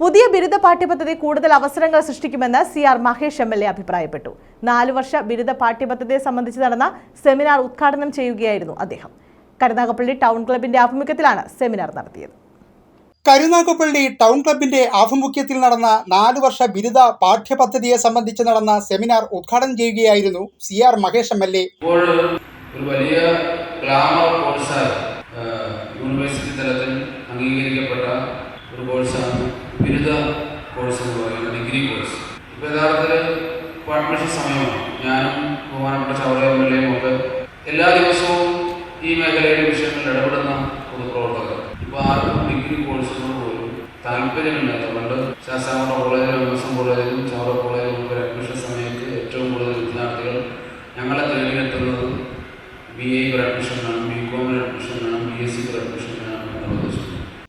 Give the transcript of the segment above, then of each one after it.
പുതിയ ബിരുദ പാഠ്യപദ്ധതി കൂടുതൽ അവസരങ്ങൾ സൃഷ്ടിക്കുമെന്ന് C R Mahesh M L A അഭിപ്രായപ്പെട്ടു. നാലു വർഷ ബിരുദ പാഠ്യപദ്ധതിയെ സംബന്ധിച്ച് നടന്ന സെമിനാർ ഉദ്ഘാടനം ചെയ്യുകയായിരുന്നു അദ്ദേഹം. കരുനാഗപ്പള്ളി ടൗൺ ക്ലബിന്റെ ആഭിമുഖ്യത്തിലാണ് സെമിനാർ നടത്തിയത്. കരുനാഗപ്പള്ളി ടൗൺ ക്ലബിന്റെ ആഭിമുഖ്യത്തിൽ നടന്ന നാലു വർഷ ബിരുദ പാഠ്യപദ്ധതിയെ സംബന്ധിച്ച് നടന്ന സെമിനാർ ഉദ്ഘാടനം ചെയ്യുകയായിരുന്നു C R Mahesh M L A. വലിയ യൂണിവേഴ്സിറ്റി തലത്തിൽ അംഗീകരിക്കപ്പെട്ട ഒരു കോഴ്സാണ് ബിരുദ കോഴ്സ് എന്ന് പറയുന്നത് ഡിഗ്രി കോഴ്സ്. ഇപ്പോൾ യഥാർത്ഥത്തിൽ ഇപ്പോൾ അഡ്മിഷൻ സമയമാണ്. ഞാനും ബഹുമാനപ്പെട്ട ചൗരയും ഒക്കെ എല്ലാ ദിവസവും ഈ മേഖലയിലെ വിഷയങ്ങളിൽ ഇടപെടുന്ന പൊതുപ്രവർത്തകർ ഇപ്പോൾ ആർക്കും ഡിഗ്രി കോഴ്സിനോട് പോലും താല്പര്യമില്ലാത്തതുകൊണ്ട് ശാസ്താംകോട്ട കോളേജിലും എം എസ് എം കോളേജിലും ചൗര കോളേജിലും ഒക്കെ അഡ്മിഷൻ സമയത്ത് ഏറ്റവും കൂടുതൽ വിദ്യാർത്ഥികൾ ഞങ്ങളെ തിരഞ്ഞെടുക്കുന്നത് ബി എ ഒരു അഡ്മിഷൻ വേണം ബി കോമിന് അഡ്മിഷൻ വേണം ബി എസ് സിക്ക് അഡ്മിഷൻ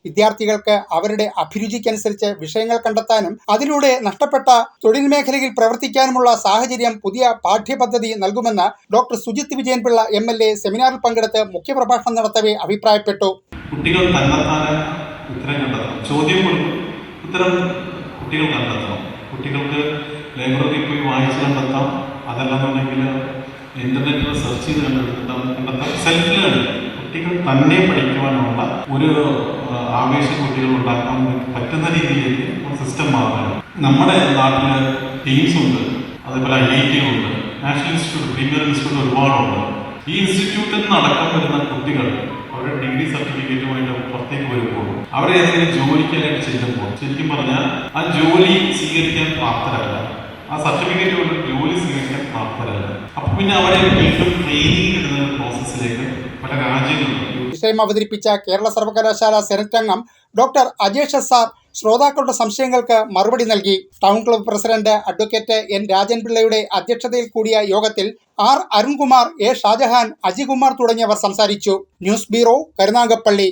വിദ്യാർത്ഥികൾക്ക് അവരുടെ അഭിരുചിക്കനുസരിച്ച് വിഷയങ്ങൾ കണ്ടെത്താനും അതിലൂടെ നഷ്ടപ്പെട്ട തൊഴിൽ മേഖലയിൽ പ്രവർത്തിക്കാനുമുള്ള സാഹചര്യം പുതിയ പാഠ്യപദ്ധതി നൽകുമെന്ന് doctor Sujith Vijayanpillai M L A സെമിനാറിൽ പങ്കെടുത്ത് മുഖ്യപ്രഭാഷണം നടത്തവേ അഭിപ്രായപ്പെട്ടു. കുട്ടികൾ ഉത്തരം ചോദ്യം കുട്ടികൾ കുട്ടികൾക്ക് ലൈബ്രറിയിൽ പോയി വായിച്ച് കണ്ടെത്താം. അതല്ലാന്നുണ്ടെങ്കിൽ ഇന്റർനെറ്റിൽ സെർച്ച് ചെയ്ത് കണ്ടെത്താം. കണ്ടെത്താം. സെൽഫ് ലേണിംഗ് കുട്ടികൾ തന്നെ പഠിക്കുവാനുള്ള ഒരു ആവേശം കുട്ടികൾ ഉണ്ടാക്കാൻ പറ്റുന്ന ഒരു സിസ്റ്റം മാറണം നമ്മുടെ നാട്ടിൽ ടീംസ് ഉണ്ട് അതേപോലെ ഐ ഐ ടി ഉണ്ട് നാഷണൽ ഇൻസ്റ്റിറ്റ്യൂട്ട് പ്രീമിയർ ഇൻസ്റ്റിറ്റ്യൂട്ട് ഒരുപാടുണ്ട്. ഈ ഇൻസ്റ്റിറ്റ്യൂട്ടിൽ നിന്ന് അടക്കം വരുന്ന കുട്ടികൾ അവരുടെ ഡിഗ്രി സർട്ടിഫിക്കറ്റുമായിട്ട് പുറത്തേക്ക് വരുമ്പോൾ അവരെ ഏതെങ്കിലും ജോലിക്കാനായിട്ട് ചെല്ലുമ്പോൾ ശരിക്കും പറഞ്ഞാൽ ആ ജോലി സ്വീകരിക്കാൻ പ്രാപ്തരല്ല. ആ സർട്ടിഫിക്കറ്റ് കൊണ്ട് ജോലി സ്വീകരിക്കാൻ പ്രാപ്തരല്ല. അപ്പൊ പിന്നെ അവരെ വീണ്ടും ട്രെയിനിങ് കിട്ടുന്ന പ്രോസസ്സിലേക്ക് പല രാജ്യങ്ങളിലും വിഷയം അവതരിപ്പിച്ച കേരള സർവകലാശാല സെനറ്റ് അംഗം ഡോക്ടർ അജേഷ് സാർ ശ്രോതാക്കളുടെ സംശയങ്ങൾക്ക് മറുപടി നൽകി. Town club president advocate N രാജൻപിള്ളയുടെ അധ്യക്ഷതയിൽ കൂടിയ യോഗത്തിൽ ആർ അരുൺകുമാർ എ ഷാജഹാൻ അജികുമാർ തുടങ്ങിയവർ സംസാരിച്ചു. News bureau Karunagappally.